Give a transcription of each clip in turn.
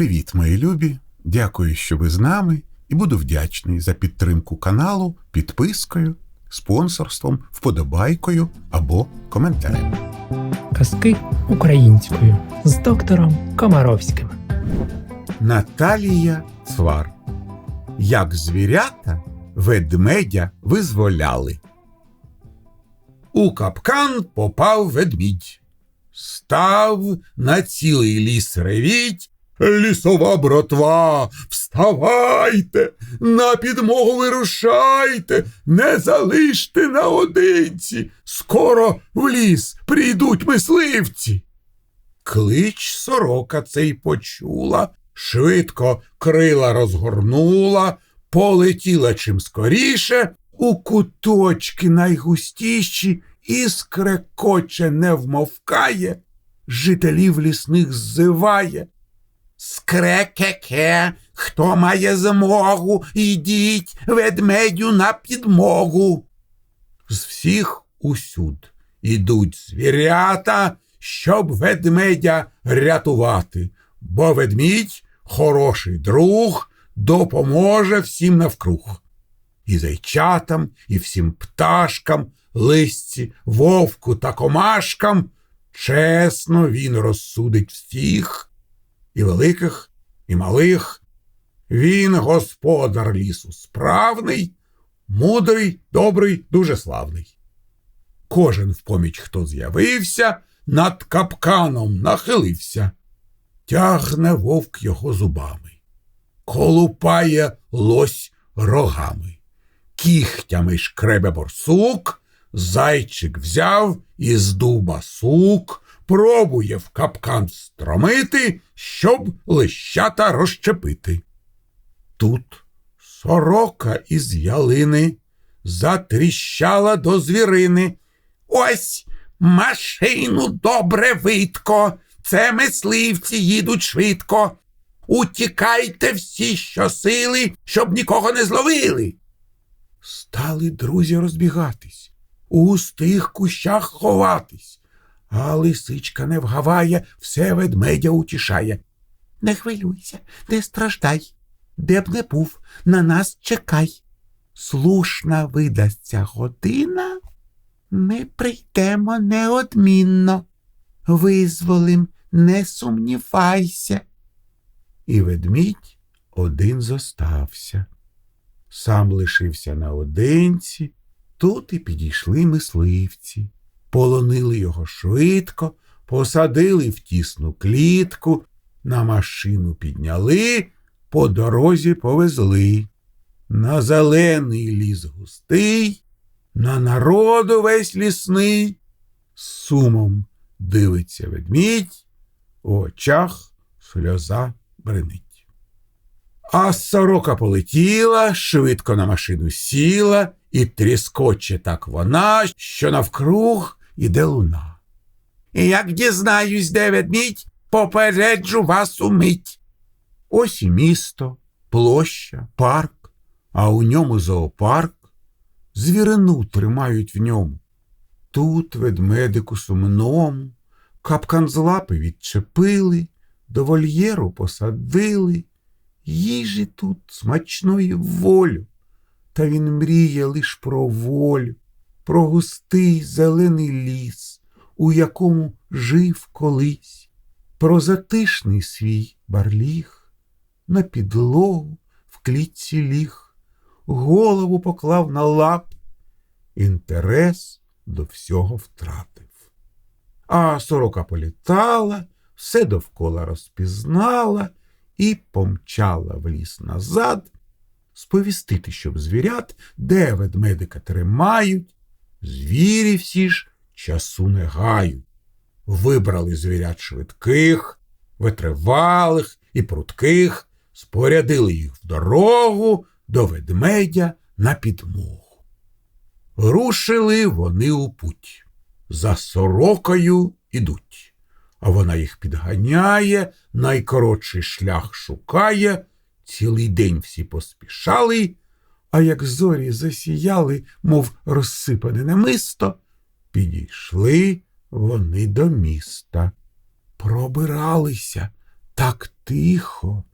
Привіт, мої любі! Дякую, що ви з нами, і буду вдячний за підтримку каналу підпискою, спонсорством, вподобайкою або коментарем. Казки українською з доктором Комаровським. Наталія Цвар. Як звірята ведмедя визволяли. У капкан попав ведмідь. Став на цілий ліс ревіть. Лісова братва, вставайте, на підмогу вирушайте, не залиште наодинці. Скоро в ліс прийдуть мисливці. Клич сорока цей почула, швидко крила розгорнула, полетіла чим скоріше, у куточки найгустіші і скрекоче не вмовкає, жителів лісних ззиває. Скрекеке, хто має змогу, ідіть ведмедю на підмогу. З всіх усюд ідуть звірята, щоб ведмедя рятувати, бо ведмідь хороший друг, допоможе всім навкруг. І зайчатам, і всім пташкам, лисці, вовку та комашкам. Чесно він розсудить всіх, і великих, і малих. Він господар лісу справний, мудрий, добрий, дуже славний. Кожен в поміч, хто з'явився, над капканом нахилився, тягне вовк його зубами, колупає лось рогами, кігтями шкребе борсук, зайчик взяв із дуба сук, пробує в капкан стромити, щоб лищата розчепити. Тут сорока із ялини затріщала до звірини. Ось машину добре видко, це мисливці їдуть швидко. Утікайте всі щосили, щоб нікого не зловили. Стали друзі розбігатись, у густих кущах ховатись, а лисичка не вгаває, все ведмедя утішає. Не хвилюйся, не страждай, де б не був, на нас чекай. Слушна видасться година, ми прийдемо неодмінно. Визволим, не сумнівайся. І ведмідь один зостався. Сам лишився наодинці, тут і підійшли мисливці, полонили його швидко, посадили в тісну клітку, на машину підняли, по дорозі повезли. На зелений ліс густий, на народу весь лісний, з сумом дивиться ведмідь, у очах сльоза бренить. А сорока полетіла, швидко на машину сіла, і тріскоче так вона, що навкруг іде луна. І як дізнаюсь, де ведмідь, попереджу вас умить. Ось і місто, площа, парк, а у ньому зоопарк. Звірину тримають в ньому. Тут ведмедику сумному, капкан з лапи відчепили, до вольєру посадили, їжі тут смачної волю. Та він мріє лиш про волю, про густий зелений ліс, у якому жив колись, про затишний свій барліг, на підлогу в клітці ліг, голову поклав на лап, інтерес до всього втратив. А сорока політала, все довкола розпізнала і помчала в ліс назад, сповістити, щоб звірят, де ведмедика тримають, звірі всі ж часу не гають. Вибрали звірят швидких, витривалих і прутких, спорядили їх в дорогу до ведмедя на підмогу. Рушили вони у путь. За сорокою ідуть, а вона їх підганяє, найкоротший шлях шукає, цілий день всі поспішали, а як зорі засіяли, мов розсипане намисто, підійшли вони до міста. Пробиралися, Так тихо,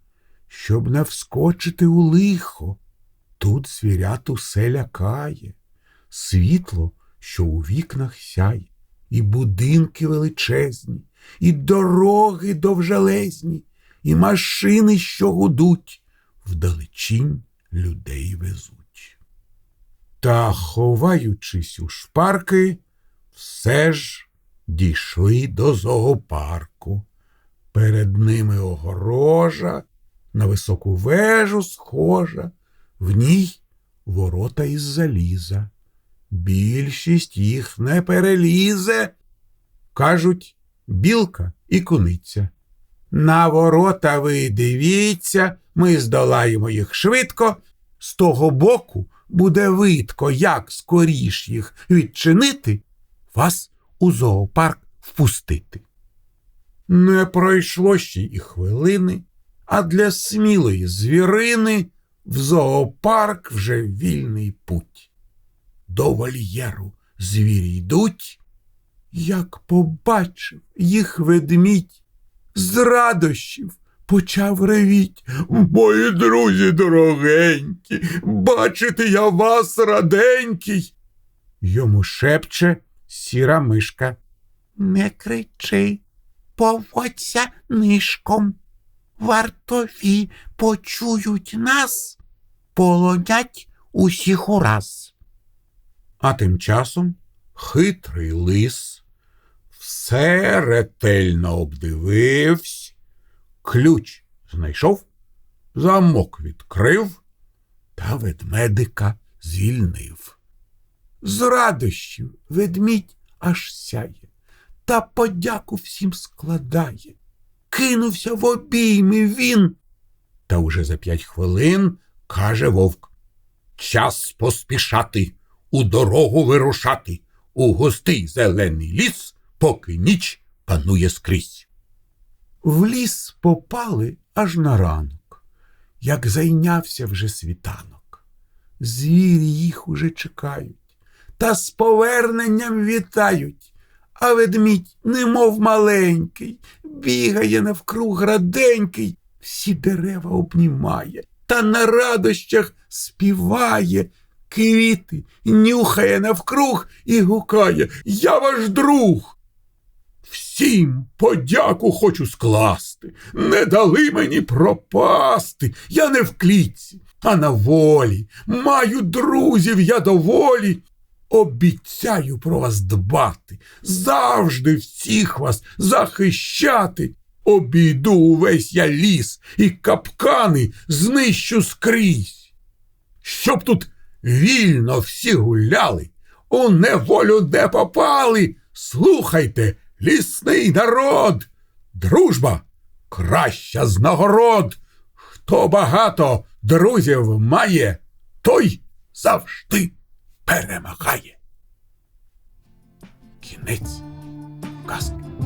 щоб не вскочити у лихо. Тут звірят усе лякає, світло, що у вікнах сяє, і будинки величезні, і дороги довжелезні, і машини, що гудуть, вдалечінь людей везуть. Та, ховаючись у шпарки, все ж дійшли до зоопарку. Перед ними огорожа, на високу вежу схожа, в ній ворота із заліза. Більшість їх не перелізе. Кажуть, білка і куниця. На ворота ви дивіться, ми здолаємо їх швидко. З того боку буде видко, як скоріш їх відчинити, вас у зоопарк впустити. Не пройшло ще і хвилини, а для смілої звірини в зоопарк вже вільний путь. До вольєру звірі йдуть, як побачив їх ведмідь, з радощів почав ревіть. Мої друзі дорогенькі, бачите я вас раденький. Йому шепче сіра мишка. Не кричи, поводься нишком. Вартові почують нас, полонять усіх ураз. А тим часом хитрий лис все ретельно обдивився, ключ знайшов, замок відкрив та ведмедика звільнив. З радощів ведмідь аж сяє, та подяку всім складає. Кинувся в обійми він. Та уже за п'ять хвилин каже вовк. Час поспішати, у дорогу вирушати, у густий зелений ліс, поки ніч панує скрізь. В ліс попали аж на ранок, як зайнявся вже світанок. Звірі їх уже чекають, та з поверненням вітають. А ведмідь, немов маленький, бігає навкруг граденький, всі дерева обнімає, та на радощах співає, квіти нюхає навкруг і гукає Я ваш друг. Всім подяку хочу скласти. Не дали мені пропасти. Я не в клітці, а на волі. Маю друзів я доволі. Обіцяю про вас дбати, завжди всіх вас захищати. Обійду увесь я ліс і капкани знищу скрізь. Щоб тут вільно всі гуляли, у неволю не попали. Слухайте, лісний народ, дружба краща з нагород. Хто багато друзів має, той завжди перемагає. Кінець казки.